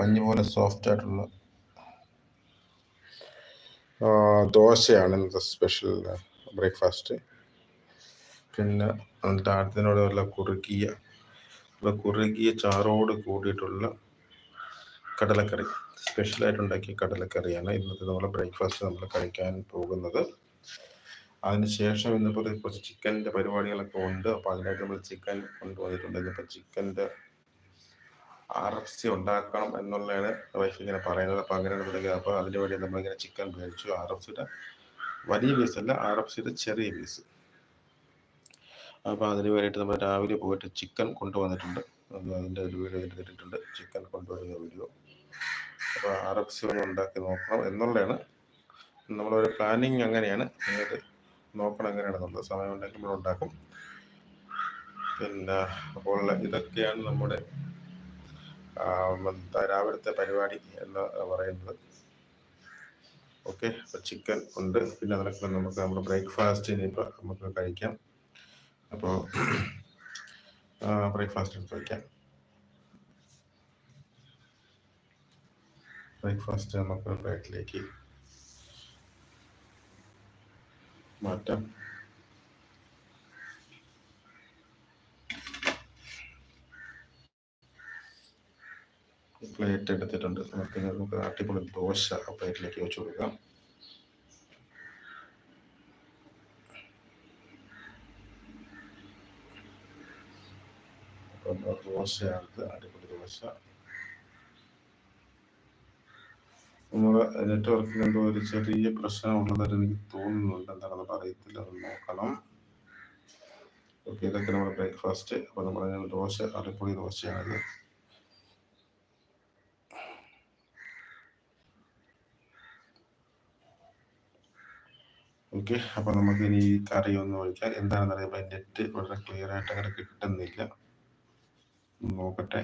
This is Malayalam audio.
പഞ്ഞി പോലെ സോഫ്റ്റ് ആയിട്ടുള്ള ദോശയാണ് ഇന്നത്തെ സ്പെഷ്യൽ ബ്രേക്ക്ഫാസ്റ്റ് പിന്നെ എന്നിട്ട് ആദ്യത്തിനോട് വല്ല കുറുകിയ കുറുകിയ ചാറോട് കൂടിയിട്ടുള്ള കടലക്കറി. സ്പെഷ്യലായിട്ട് ഉണ്ടാക്കിയ കടലക്കറിയാണ് ഇന്നത്തെ നമ്മളെ ബ്രേക്ക്ഫാസ്റ്റ് നമ്മൾ കഴിക്കാൻ പോകുന്നത്. അതിനുശേഷം ഇന്നിപ്പോൾ കുറച്ച് ചിക്കന്റെ പരിപാടികളൊക്കെ ഉണ്ട്. അപ്പോൾ അതിനായിട്ട് നമ്മൾ ചിക്കൻ കൊണ്ടുവന്നിട്ടുണ്ട്. ഇന്നിപ്പോൾ ചിക്കന്റെ ആർ എഫ് സി ഉണ്ടാക്കണം എന്നുള്ളതാണ് വൈഫ് ഇങ്ങനെ പറയുന്നത്. അപ്പോൾ അങ്ങനെയാണ് തുടങ്ങി അപ്പോൾ അതിന് വേണ്ടി നമ്മളിങ്ങനെ ചിക്കൻ മേടിച്ചു. ആർ എഫ് സിയുടെ വലിയ പീസ് അല്ല ആർ എഫ് സിയുടെ ചെറിയ പീസ് അപ്പോൾ അതിന് വേണ്ടിയിട്ട് നമ്മൾ രാവിലെ പോയിട്ട് ചിക്കൻ കൊണ്ടുവന്നിട്ടുണ്ട്. അത് അതിന്റെ ഒരു വീഡിയോ ഇട്ടിട്ടുണ്ട് ചിക്കൻ കൊണ്ടുവരുന്ന വീഡിയോ അപ്പോൾ ആർ എഫ് സി ഒന്ന് ഉണ്ടാക്കി നോക്കണം എന്നുള്ളതാണ്. നമ്മളൊരു പ്ലാനിങ് അങ്ങനെയാണ്. നിങ്ങൾക്ക് നോക്കണം എങ്ങനെയാണെന്നുള്ളത്. സമയം ഉണ്ടെങ്കിൽ നമ്മൾ ഉണ്ടാക്കും. പിന്നെ അപ്പോൾ ഇതൊക്കെയാണ് നമ്മുടെ രാവിലത്തെ പരിപാടി എന്ന് പറയുന്നത്. ഓക്കെ അപ്പോൾ ചിക്കൻ ഉണ്ട്. പിന്നെ അതിനൊക്കെ നമുക്ക് നമ്മുടെ ബ്രേക്ക്ഫാസ്റ്റ് ഇനിയിപ്പോൾ നമുക്ക് കഴിക്കാം. അപ്പോൾ ബ്രേക്ക്ഫാസ്റ്റ് എടുത്ത് വയ്ക്കാം ബ്രേക്ക്ഫാസ്റ്റ് നമുക്ക് പ്ലേറ്റിലേക്ക് മാറ്റാം. പ്ലേറ്റ് എടുത്തിട്ടുണ്ട്. നമുക്ക് നമുക്ക് അടിപൊളി ദോശ പ്ലേറ്റിലേക്ക് വെച്ച് കൊടുക്കാം. ദോശയാണ് അടിപൊളി ദോശ. നമ്മുടെ നെറ്റ്വർക്കിൽ എന്തോ ഒരു ചെറിയ പ്രശ്നമുള്ളതായിട്ട് എനിക്ക് തോന്നുന്നുണ്ട്. എന്താണെന്ന് പറയത്തില്ല അത് നോക്കണം. ഓക്കെ ഇതൊക്കെ നമ്മുടെ ബ്രേക്ക്ഫാസ്റ്റ്. അപ്പോൾ നമ്മൾ ദോശ അടിപൊളി ദോശയാണിത്. ഓക്കെ അപ്പോൾ നമുക്ക് ഇനി ഈ കറി എന്താണെന്ന് അറിയാം നെറ്റ് വളരെ ക്ലിയർ ആയിട്ട് അങ്ങനെ കിട്ടുന്നില്ല. നോക്കട്ടെ.